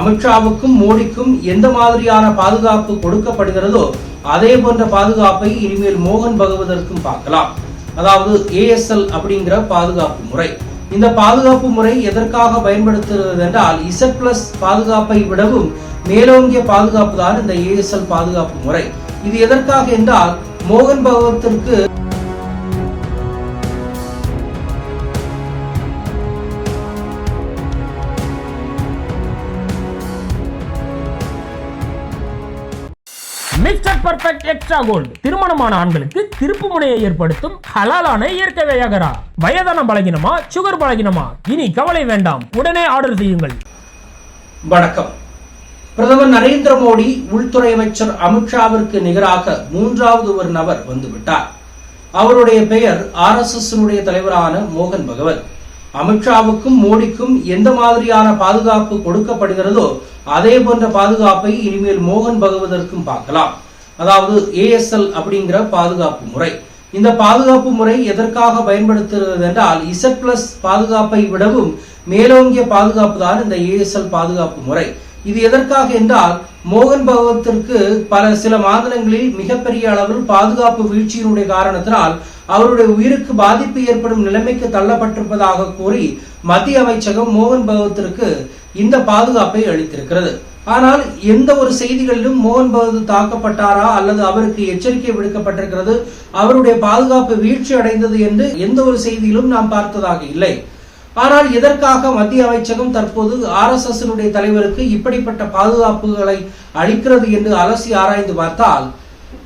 அமித்ஷாவுக்கும் மோடிக்கும் எந்த மாதிரியான பாதுகாப்பு கொடுக்கப்படுகிறதோ அதே போன்ற பாதுகாப்பை இனிமேல் மோகன் பகவதற்கும் பார்க்கலாம். அதாவது ஏஎஸ்எல் அப்படிங்கிற பாதுகாப்பு முறை. இந்த பாதுகாப்பு முறை எதற்காக பயன்படுத்துகிறது என்றால் இசட் பிளஸ் பாதுகாப்பை விடவும் மேலோங்கிய பாதுகாப்பு தான் இந்த ஏஎஸ்எல் பாதுகாப்பு முறை. இது எதற்காக என்றால் மோகன் பகவத்திற்கு மிஸ்டர் பர்ஃபெக்ட் எக்ஸ்ட்ரா கோல்டு திருமணமான ஆண்களுக்கு திருப்பு முனையை ஏற்படுத்தும் ஹலாலான இயற்கை வியாகரா. வயதான பழகினமா சுகர் பழகினமா இனி கவலை வேண்டாம். உடனே ஆர்டர் செய்யுங்கள். வணக்கம். பிரதமர் நரேந்திர மோடி உள்துறை அமைச்சர் அமித்ஷாவிற்கு நிகராக மூன்றாவது ஒரு நபர் வந்துவிட்டார். அவருடைய பெயர் ஆர் எஸ் எஸ் தலைவரான மோகன் பகவத். அமித்ஷாவுக்கும் மோடிக்கும் எந்த மாதிரியான பாதுகாப்பு கொடுக்கப்படுகிறதோ அதே போன்ற பாதுகாப்பை இனிமேல் மோகன் பகவதற்கும் பார்க்கலாம். அதாவது ஏஎஸ்எல் அப்படிங்கிற பாதுகாப்பு முறை. இந்த பாதுகாப்பு முறை எதற்காக பயன்படுத்துகிறது என்றால் இசட் பிளஸ் பாதுகாப்பை விடவும் மேலோங்கிய பாதுகாப்பு தான் இந்த ஏஎஸ்எல் பாதுகாப்பு முறை. இது எதற்காக என்றால் மோகன் பகவத்திற்கு பல சில மாநிலங்களில் மிகப்பெரிய அளவில் பாதுகாப்பு வீழ்ச்சியினுடைய காரணத்தினால் அவருடைய உயிருக்கு பாதிப்பு ஏற்படும் நிலைமைக்கு தள்ளப்பட்டிருப்பதாக கூறி மத்திய அமைச்சகம் மோகன் பகவத்திற்கு இந்த பாதுகாப்பை அளித்திருக்கிறது. ஆனால் எந்த ஒரு செய்திகளிலும் மோகன் பகவத் தாக்கப்பட்டாரா அல்லது அவருக்கு எச்சரிக்கை விடுக்கப்பட்டிருக்கிறது அவருடைய பாதுகாப்பு வீழ்ச்சி அடைந்தது என்று எந்த ஒரு செய்தியிலும் நாம் பார்த்ததாக இல்லை. ஆனால் எதற்காக மத்திய அமைச்சகம் தற்போது ஆர் எஸ் எஸ் தலைவருக்கு இப்படிப்பட்ட பாதுகாப்புகளை அளிக்கிறது என்று அலசி ஆராய்ந்து பார்த்தால்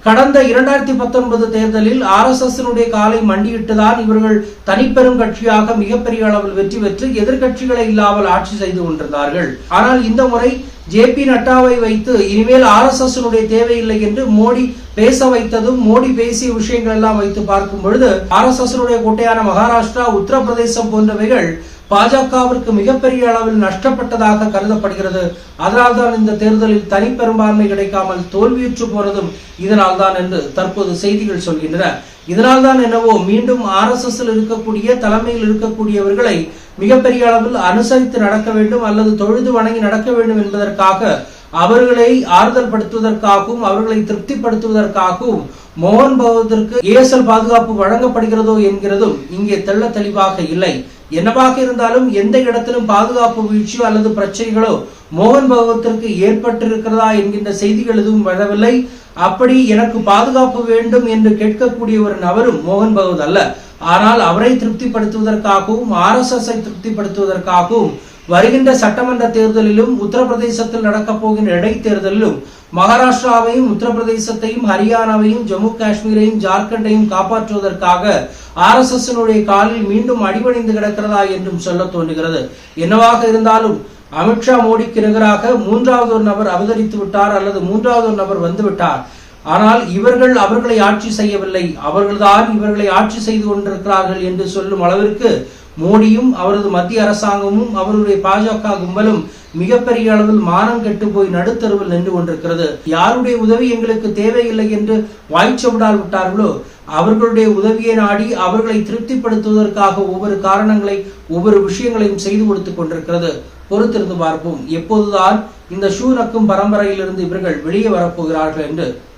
கடந்த இரண்டாயிரத்தி பத்தொன்பது தேர்தலில் ஆர் எஸ் எஸ் காலை மண்டியிட்டுதான் இவர்கள் தனிப்பெரும் கட்சியாக மிகப்பெரிய அளவில் வெற்றி பெற்று எதிர்கட்சிகளை இல்லாமல் ஆட்சி செய்து கொண்டிருந்தார்கள். ஆனால் இந்த முறை ஜே பி நட்டாவை வைத்து இனிமேல் ஆர் எஸ் எஸ் தேவையில்லை என்று மோடி பேச வைத்ததும் மோடி பேசிய விஷயங்கள் எல்லாம் வைத்து பார்க்கும் பொழுது ஆர் எஸ் எஸ் கோட்டையான மகாராஷ்டிரா உத்தரப்பிரதேசம் போன்றவைகள் பாஜகவிற்கு மிகப்பெரிய அளவில் நஷ்டப்பட்டதாக கருதப்படுகிறது. அதனால்தான் இந்த தேர்தலில் தனி பெரும்பான்மை கிடைக்காமல் தோல்வியுற்று போனதும் இதனால் தான் என்று தற்போது செய்திகள் சொல்கின்றன. இதனால் தான் என்னவோ மீண்டும் ஆர் எஸ் எஸ் இருக்கக்கூடிய தலைமையில் இருக்கக்கூடியவர்களை மிகப்பெரிய அளவில் அனுசரித்து நடக்க வேண்டும் அல்லது தொழுது வணங்கி நடக்க வேண்டும் என்பதற்காக அவர்களை ஆறுதல் படுத்துவதற்காகவும் அவர்களை திருப்திப்படுத்துவதற்காகவும் மோகன் பகவத்திற்கு ஏஎஸ்எல் பாதுகாப்பு வழங்கப்படுகிறதோ என்கிறதும் இங்கே தெள்ள தெளிவாக இல்லை. என்னவாக இருந்தாலும் எந்த இடத்திலும் பாதுகாப்பு வீழ்ச்சியோ அல்லது பிரச்சனைகளோ மோகன் பகவத்திற்கு ஏற்பட்டிருக்கிறதா என்கின்ற செய்திகள் எதுவும் வரவில்லை. அப்படி எனக்கு பாதுகாப்பு வேண்டும் என்று கேட்கக்கூடிய ஒரு நபரும் மோகன் பகவத் அல்ல. ஆனால் அவரை திருப்திப்படுத்துவதற்காகவும் ஆர் எஸ் எஸ் திருப்திப்படுத்துவதற்காகவும் வருகின்ற சட்டமன்ற தேர்தலிலும் உத்தரப்பிரதேசத்தில் நடக்கப் போகின்ற இடைத்தேர்தலிலும் மகாராஷ்டிராவையும் உத்தரப்பிரதேசத்தையும் ஹரியானாவையும் ஜம்மு காஷ்மீரையும் ஜார்க்கண்டையும் காப்பாற்றுவதற்காக ஆர் எஸ் எஸ்னுடைய காலில் மீண்டும் அடிபணிந்து கிடக்கிறதா என்றும் சொல்ல தோன்றுகிறது. என்னவாக இருந்தாலும் அமித்ஷா மோடிக்கு நிகராக மூன்றாவது ஒரு நபர் அவதரித்து விட்டார் அல்லது மூன்றாவது ஒரு நபர் வந்துவிட்டார் ஆனால் இவர்கள் அவர்களை ஆட்சி செய்யவில்லை. அவர்கள்தான் இவர்களை ஆட்சி செய்து கொண்டிருக்கிறார்கள் என்று சொல்லும் அளவிற்கு மோடியும் அவரது மத்திய அரசாங்கமும் அவருடைய பாஜக கும்பலும் மிகப்பெரிய அளவில் மானம் கெட்டு போய் நடுத்தருவில் நின்று கொண்டிருக்கிறது. யாருடைய உதவி எங்களுக்கு தேவையில்லை என்று வாய்ச்சவிடால் விட்டார்களோ அவர்களுடைய உதவியை நாடி அவர்களை திருப்திப்படுத்துவதற்காக ஒவ்வொரு காரணங்களை ஒவ்வொரு விஷயங்களையும் செய்து கொடுத்துக் கொண்டிருக்கிறது. பொறுத்திருந்து பார்ப்போம். எப்போதுதான் இந்த ஷூ நக்கும் பரம்பரையிலிருந்து இவர்கள் வெளியே வரப்போகிறார்கள் என்று